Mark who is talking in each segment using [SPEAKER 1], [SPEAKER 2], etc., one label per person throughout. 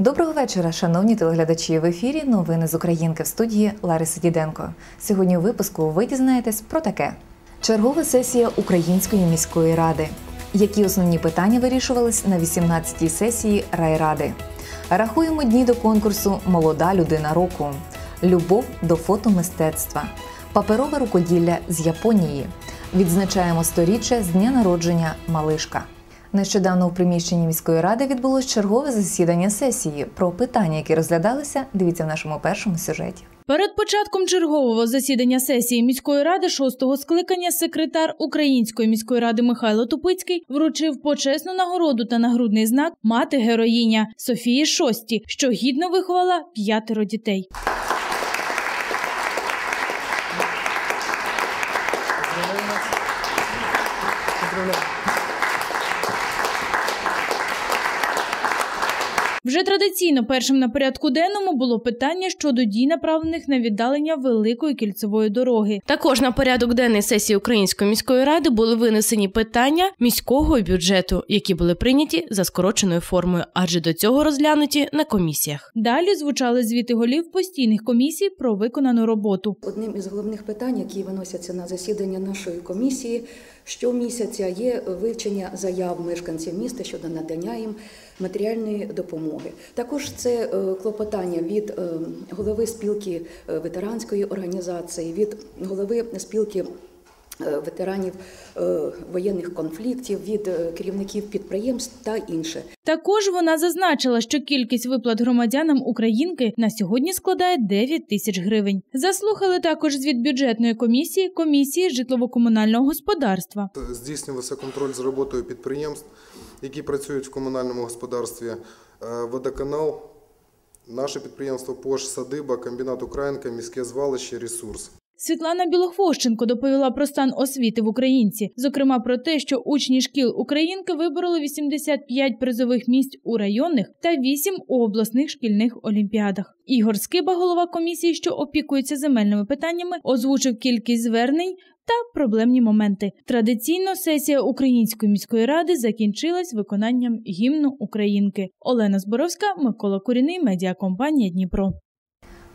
[SPEAKER 1] Доброго вечора, шановні телеглядачі. В ефірі новини з Українки в студії Лариса Діденко. Сьогодні у випуску ви дізнаєтесь про таке: чергова сесія Української міської ради. Які основні питання вирішувались на 18-й сесії райради? Рахуємо дні до конкурсу Молода людина року, любов до фотомистецтва, паперове рукоділля з Японії. Відзначаємо сторіччя з дня народження Малишка. Нещодавно у приміщенні міської ради відбулось чергове засідання сесії. Про питання, які розглядалися, дивіться в нашому першому сюжеті.
[SPEAKER 2] Перед початком чергового засідання сесії міської ради шостого скликання секретар Української міської ради Михайло Тупицький вручив почесну нагороду та нагрудний знак мати героїня Софії Шості, що гідно виховала п'ятеро дітей. Вже традиційно першим на порядку денному було питання щодо дій, направлених на віддалення великої кільцевої дороги.
[SPEAKER 3] Також на порядок денний сесії Української міської ради були винесені питання міського бюджету, які були прийняті за скороченою формою, адже до цього розглянуті на комісіях.
[SPEAKER 2] Далі звучали звіти голів постійних комісій про виконану роботу.
[SPEAKER 4] Одним із головних питань, які виносяться на засідання нашої комісії, щомісяця є вивчення заяв мешканців міста щодо надання їм матеріальної допомоги. Також це е, клопотання від е, голови спілки е, ветеранської організації, від голови спілки. Ветеранів воєнних конфліктів від керівників підприємств та інше.
[SPEAKER 2] Також вона зазначила, що кількість виплат громадянам Українки на сьогодні складає 9 тисяч гривень. Заслухали також звіт бюджетної комісії комісії житлово-комунального господарства.
[SPEAKER 5] Здійснювався контроль за роботою підприємств, які працюють в комунальному господарстві. Водоканал, наше підприємство Пош, Садиба, комбінат Українка, міське звалище, ресурс.
[SPEAKER 2] Світлана Білохвощенко доповіла про стан освіти в Українці, зокрема про те, що учні шкіл Українки вибороли 85 призових місць у районних та 8 у обласних шкільних олімпіадах. Ігор Скиба, голова комісії, що опікується земельними питаннями, озвучив кількість звернень та проблемні моменти. Традиційно сесія Української міської ради закінчилась виконанням гімну Українки. Олена Зборовська, Микола Куріний, медіакомпанія Дніпро.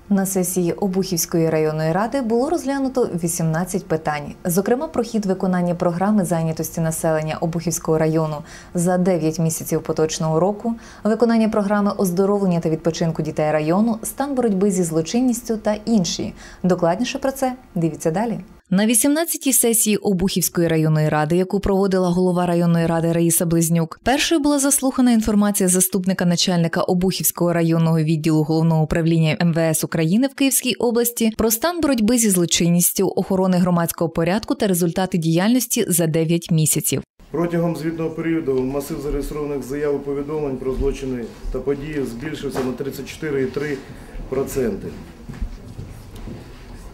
[SPEAKER 1] На сесії Обухівської районної ради було розглянуто 18 питань, зокрема про хід виконання програми зайнятості населення Обухівського району за 9 місяців поточного року, виконання програми оздоровлення та відпочинку дітей району, стан боротьби зі злочинністю та інші. Докладніше про це дивіться далі. На 18-й сесії Обухівської районної ради, яку проводила голова районної ради Раїса Близнюк, першою була заслухана інформація заступника начальника Обухівського районного відділу головного управління МВС України в Київській області про стан боротьби зі злочинністю, охорони громадського порядку та результати діяльності за 9 місяців.
[SPEAKER 6] Протягом звітного періоду масив зареєстрованих заяв і повідомлень про злочини та події збільшився на 34,3%.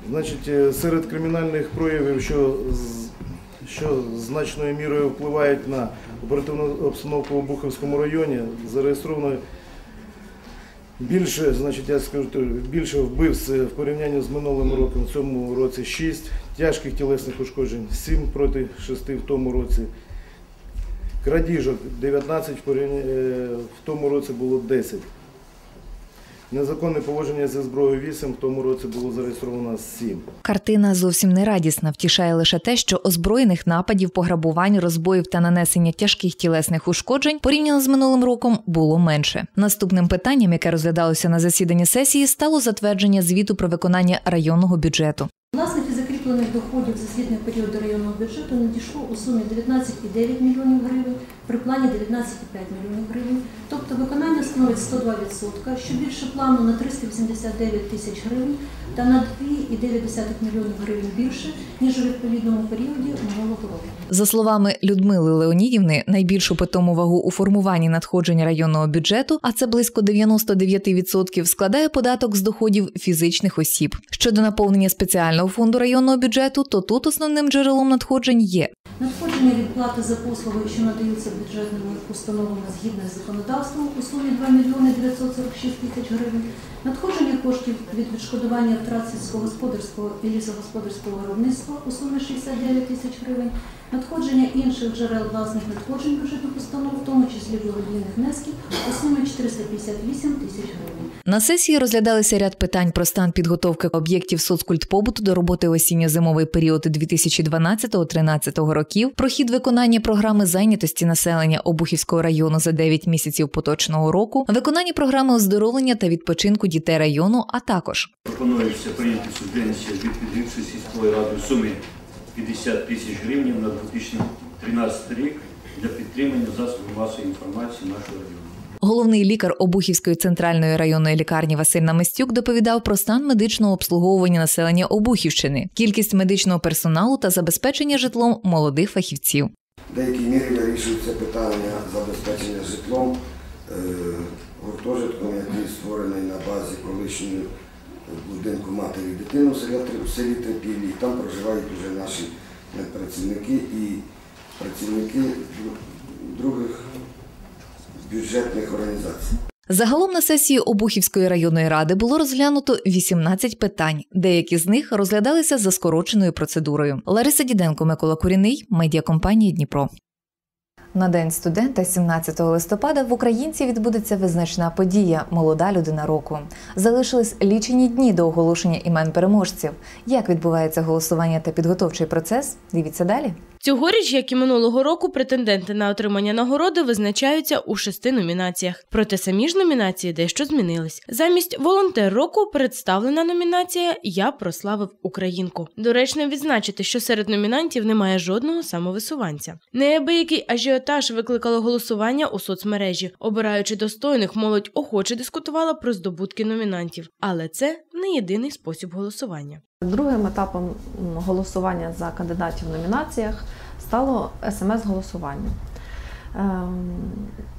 [SPEAKER 6] Значить, е, серед кримінальних проявів, що що значною мірою впливають на оперативну обстановку в Буховському районі, зареєстровано більше, значить, я скажу, більше вбивств в порівнянні з минулим роком, в цьому році 6, тяжких тілесних ушкоджень 7 проти 6 в тому році. Крадіжок 19, в тому році було 10. Незаконне поводження зі зброєю 8, в тому році було зареєстровано 7.
[SPEAKER 1] Картина зовсім не радісна. Втішає лише те, що озброєних нападів, пограбувань, розбоїв та нанесення тяжких тілесних ушкоджень порівняно з минулим роком було менше. Наступним питанням, яке розглядалося на засіданні сесії, стало затвердження звіту про виконання районного бюджету.
[SPEAKER 7] Власників закріплених доходів за звітний період до районного бюджету надійшло у сумі 19,9 мільйонів гривень, при плані 19,5 мільйонів гривень. Тобто виконання становить 102%, що більше плану на 389 тисяч гривень та на 2,9 мільйонів гривень більше, ніж у відповідному періоді минулого року.
[SPEAKER 1] За словами Людмили Леонідівни, найбільшу питому вагу у формуванні надходжень районного бюджету, а це близько 99%, складає податок з доходів фізичних осіб. Щодо наповнення спеціального фонду районного бюджету, то тут основним джерелом надходжень є
[SPEAKER 7] Надходження від плати за послуги, що надаються бюджетними установами згідно з законодавством у сумі 2 мільйони 946 тисяч гривень, надходження коштів від відшкодування втрат сільськогосподарського і лісогосподарського виробництва у сумі 69 тисяч гривень, надходження інших джерел власних надходжень бюджетних установ, в тому числі благодійних внесків, у сумі 458 тисяч гривень.
[SPEAKER 1] На сесії розглядалися ряд питань про стан підготовки об'єктів соцкультпобуту до роботи осінньо-зимовий період 2012-2013 років, про хід виконання програми зайнятості населення Обухівського району за 9 місяців поточного року, виконання програми оздоровлення та відпочинку дітей району, а також
[SPEAKER 8] Пропонується прийняти субвенцію від Підгірської сільської ради в сумі 50 тисяч гривень на 2013 рік для підтримання засобів масової інформації нашого району.
[SPEAKER 1] Головний лікар Обухівської центральної районної лікарні Василь Намистюк доповідав про стан медичного обслуговування населення Обухівщини, кількість медичного персоналу та забезпечення житлом молодих фахівців.
[SPEAKER 9] В деякій мірі вирішується питання забезпечення житлом е, гуртожитком, який створений на базі колишньої будинку матері і дитини в селі Три- в селі Трипіллі. І Там проживають вже наші медпрацівники і працівники других бюджетних організацій.
[SPEAKER 1] Загалом на сесії Обухівської районної ради було розглянуто 18 питань. Деякі з них розглядалися за скороченою процедурою. Лариса Діденко, Микола Куріний, медіакомпанія Дніпро. На день студента, 17 листопада, в Українці відбудеться визначна подія Молода людина року. Залишились лічені дні до оголошення імен переможців. Як відбувається голосування та підготовчий процес? Дивіться далі.
[SPEAKER 3] Цьогоріч, як і минулого року, претенденти на отримання нагороди визначаються у шести номінаціях. Проте самі ж номінації дещо змінились. Замість волонтер року представлена номінація Я прославив Українку. Доречно відзначити, що серед номінантів немає жодного самовисуванця. Неабиякий ажіотаж викликало голосування у соцмережі. Обираючи достойних, молодь охоче дискутувала про здобутки номінантів, але це не єдиний спосіб голосування.
[SPEAKER 10] Другим етапом голосування за кандидатів в номінаціях стало смс-голосування. Ем,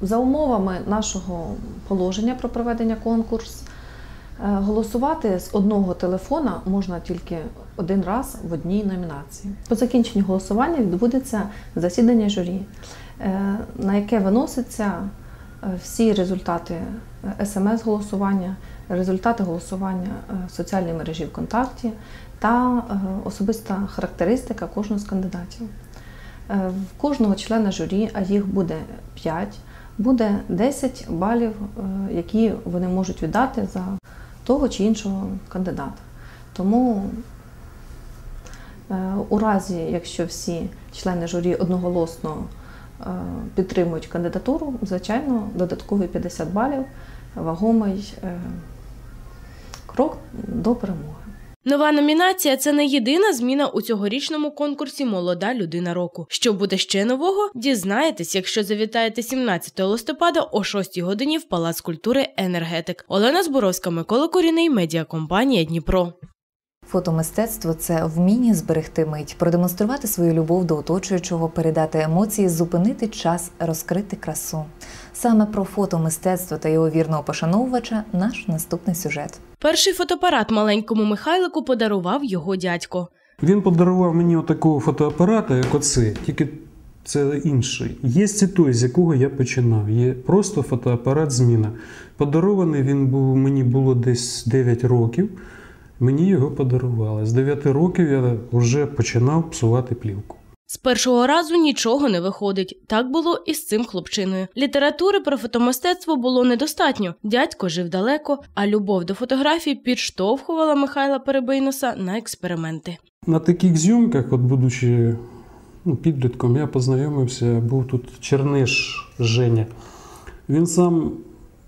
[SPEAKER 10] За умовами нашого положення про проведення конкурс, е, голосувати з одного телефона можна тільки один раз в одній номінації. По закінченню голосування відбудеться засідання журі, е, на яке виносяться е, всі результати смс-голосування, результати голосування е, в соціальній мережі ВКонтакті та е, особиста характеристика кожного з кандидатів. Е, В кожного члена журі, а їх буде 5, буде 10 балів, які вони можуть віддати за того чи іншого кандидата. Тому у разі, якщо всі члени журі одноголосно підтримують кандидатуру, звичайно, додаткові 50 балів вагомий крок до перемоги.
[SPEAKER 3] Нова номінація це не єдина зміна у цьогорічному конкурсі Молода людина року. Що буде ще нового? Дізнаєтесь, якщо завітаєте 17 листопада о 6 годині в Палац культури Енергетик. Олена Зборовська, Микола Коріний, медіакомпанія Дніпро.
[SPEAKER 1] Фотомистецтво це вміння зберегти мить, продемонструвати свою любов до оточуючого, передати емоції, зупинити час, розкрити красу. Саме про фотомистецтво та його вірного пошановувача наш наступний сюжет.
[SPEAKER 3] Перший фотоапарат маленькому Михайлику подарував його дядько.
[SPEAKER 11] Він подарував мені отакого фотоапарата, як оце, тільки це інший. Є і той, з якого я починав. Є просто фотоапарат зміна. Подарований він був, мені було десь 9 років. Мені його подарували. З 9 років я вже починав псувати плівку.
[SPEAKER 3] З першого разу нічого не виходить. Так було і з цим хлопчиною. Літератури про фотомистецтво було недостатньо. Дядько жив далеко, а любов до фотографій підштовхувала Михайла Перебийноса на експерименти.
[SPEAKER 11] На таких зйомках, от будучи ну, підлітком, я познайомився, був тут Черниш Женя. Він сам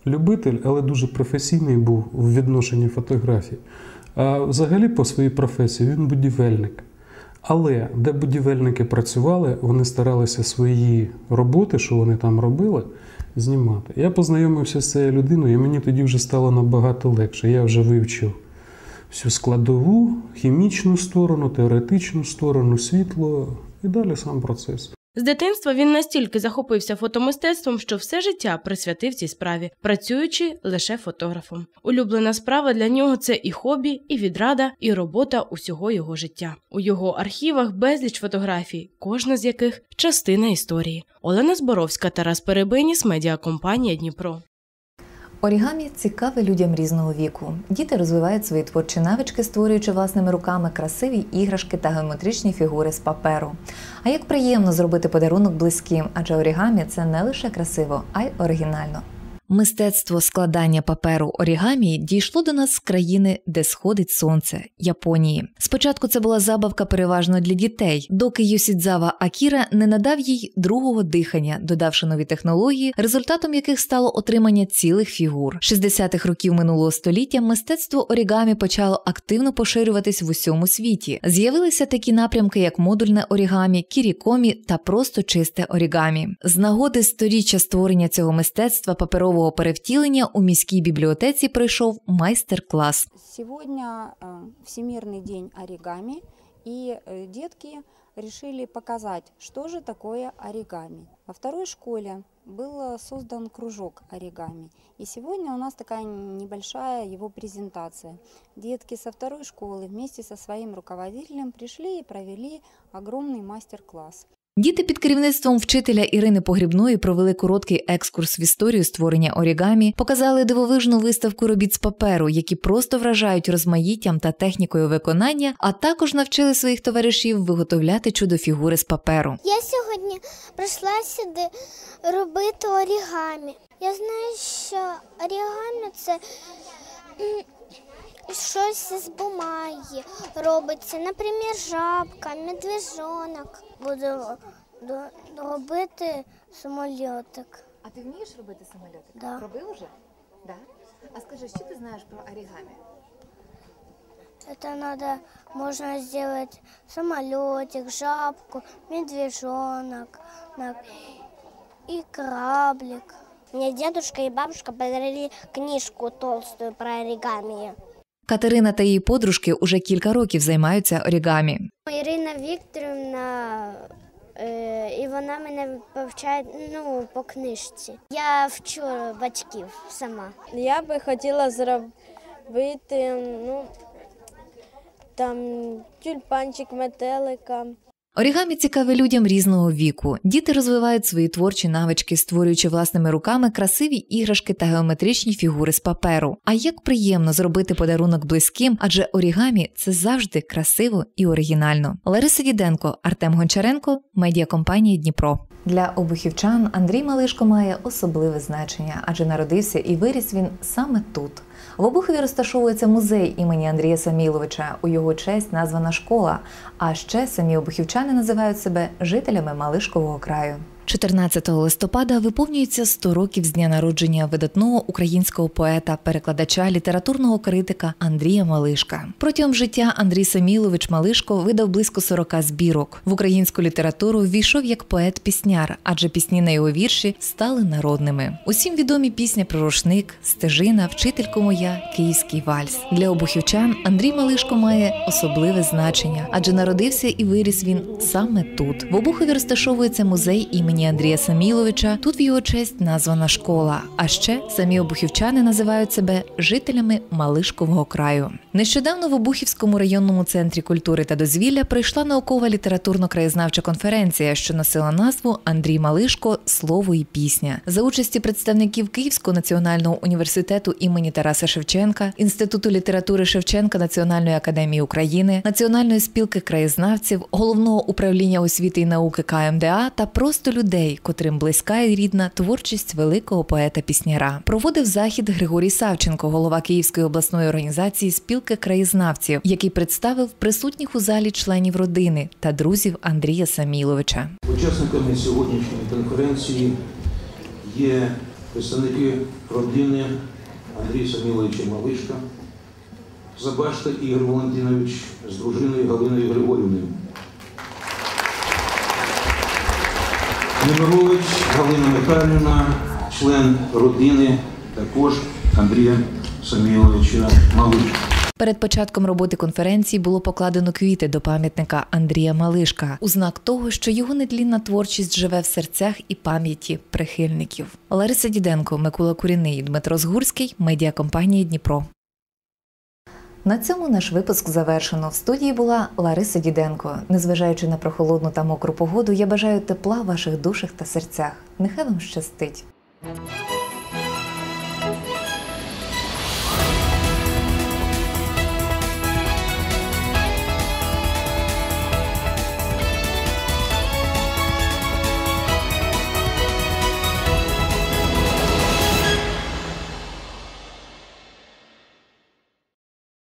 [SPEAKER 11] любитель, але дуже професійний був в відношенні фотографій. А взагалі, по своїй професії, він будівельник. Але де будівельники працювали, вони старалися свої роботи, що вони там робили, знімати. Я познайомився з цією людиною, і мені тоді вже стало набагато легше. Я вже вивчив всю складову, хімічну сторону, теоретичну сторону, світло і далі сам процес.
[SPEAKER 3] З дитинства він настільки захопився фотомистецтвом, що все життя присвятив цій справі, працюючи лише фотографом. Улюблена справа для нього це і хобі, і відрада, і робота усього його життя. У його архівах безліч фотографій, кожна з яких частина історії. Олена Зборовська, Тарас Перебиніс, медіакомпанія Дніпро.
[SPEAKER 1] Орігамі цікаве людям різного віку. Діти розвивають свої творчі навички, створюючи власними руками красиві іграшки та геометричні фігури з паперу. А як приємно зробити подарунок близьким, адже орігамі це не лише красиво, а й оригінально. Мистецтво складання паперу орігамі дійшло до нас з країни, де сходить сонце Японії. Спочатку це була забавка переважно для дітей, доки Йосідзава Акіра не надав їй другого дихання, додавши нові технології, результатом яких стало отримання цілих фігур. 60-х років минулого століття мистецтво орігамі почало активно поширюватись в усьому світі. З'явилися такі напрямки, як модульне орігамі, кірікомі та просто чисте орігамі. З нагоди сторіччя створення цього мистецтва паперового перевтілення у міській бібліотеці пройшов майстер-клас.
[SPEAKER 12] Сегодня э, Всемирный день оригами, и э, детки решили показать, что же такое оригами. Во второй школе был э, создан кружок оригами, и сегодня у нас такая небольшая его презентация. Детки со второй школы вместе со своим руководителем пришли и провели огромный мастер-класс.
[SPEAKER 1] Діти під керівництвом вчителя Ірини Погрібної провели короткий екскурс в історію створення орігамі, показали дивовижну виставку робіт з паперу, які просто вражають розмаїттям та технікою виконання, а також навчили своїх товаришів виготовляти чудо-фігури з паперу.
[SPEAKER 13] Я сьогодні прийшла сюди робити орігамі. Я знаю, що орігамі це щось із бумаги робиться, наприклад, жабка, медвежонок. Буду до- робити самольотик.
[SPEAKER 1] А ти вмієш робити самольоти?
[SPEAKER 13] Да.
[SPEAKER 1] Робив уже? Да. А скажи, що ти знаєш про орігамі?
[SPEAKER 13] Это надо, можно сделать самолетик, жабку, медвежонок на- и краблик. Мне дедушка и бабушка подарили книжку толстую про оригами.
[SPEAKER 1] Катерина та її подружки уже кілька років займаються орігамі.
[SPEAKER 13] Ірина Вікторівна, е, і вона мене повчає ну, по книжці. Я вчу батьків сама.
[SPEAKER 14] Я би хотіла зробити ну, там тюльпанчик, метелика.
[SPEAKER 1] Орігамі цікаве людям різного віку. Діти розвивають свої творчі навички, створюючи власними руками красиві іграшки та геометричні фігури з паперу. А як приємно зробити подарунок близьким, адже орігамі це завжди красиво і оригінально. Лариса Діденко, Артем Гончаренко, медіакомпанія Дніпро. Для обухівчан Андрій Малишко має особливе значення, адже народився і виріс він саме тут. В Обухові розташовується музей імені Андрія Саміловича. У його честь названа школа. А ще самі обухівчани називають себе жителями Малишкового краю. 14 листопада виповнюється 100 років з дня народження видатного українського поета, перекладача, літературного критика Андрія Малишка. Протягом життя Андрій Самілович Малишко видав близько 40 збірок. В українську літературу ввійшов як поет-пісняр, адже пісні на його вірші стали народними. Усім відомі пісня про рушник, стежина, вчителько моя, київський вальс. Для обухівчан Андрій Малишко має особливе значення, адже народився і виріс він саме тут. В Обухові розташовується музей імені Андрія Саміловича. Тут в його честь названа школа. А ще самі обухівчани називають себе жителями Малишкового краю. Нещодавно в Обухівському районному центрі культури та дозвілля прийшла наукова літературно-краєзнавча конференція, що носила назву Андрій Малишко Слово і пісня за участі представників Київського національного університету імені Тараса Шевченка, Інституту літератури Шевченка Національної академії України, Національної спілки краєзнавців, головного управління освіти і науки КМДА та просто людей, котрим близька і рідна творчість великого поета-пісняра. Проводив захід Григорій Савченко, голова Київської обласної організації спілки краєзнавців, який представив присутніх у залі членів родини та друзів Андрія Саміловича.
[SPEAKER 15] Учасниками сьогоднішньої конференції є представники родини Андрія Саміловича Малишка, Забашта Ігор Валентинович з дружиною Галиною Григорівною. Немирович Галина Михайлівна, член родини також Андрія Саміловича Малишка.
[SPEAKER 1] Перед початком роботи конференції було покладено квіти до пам'ятника Андрія Малишка у знак того, що його нетлінна творчість живе в серцях і пам'яті прихильників. Лариса Діденко, Микола Куріний, Дмитро Згурський, медіакомпанія Дніпро. На цьому наш випуск завершено. В студії була Лариса Діденко. Незважаючи на прохолодну та мокру погоду, я бажаю тепла в ваших душах та серцях. Нехай вам щастить.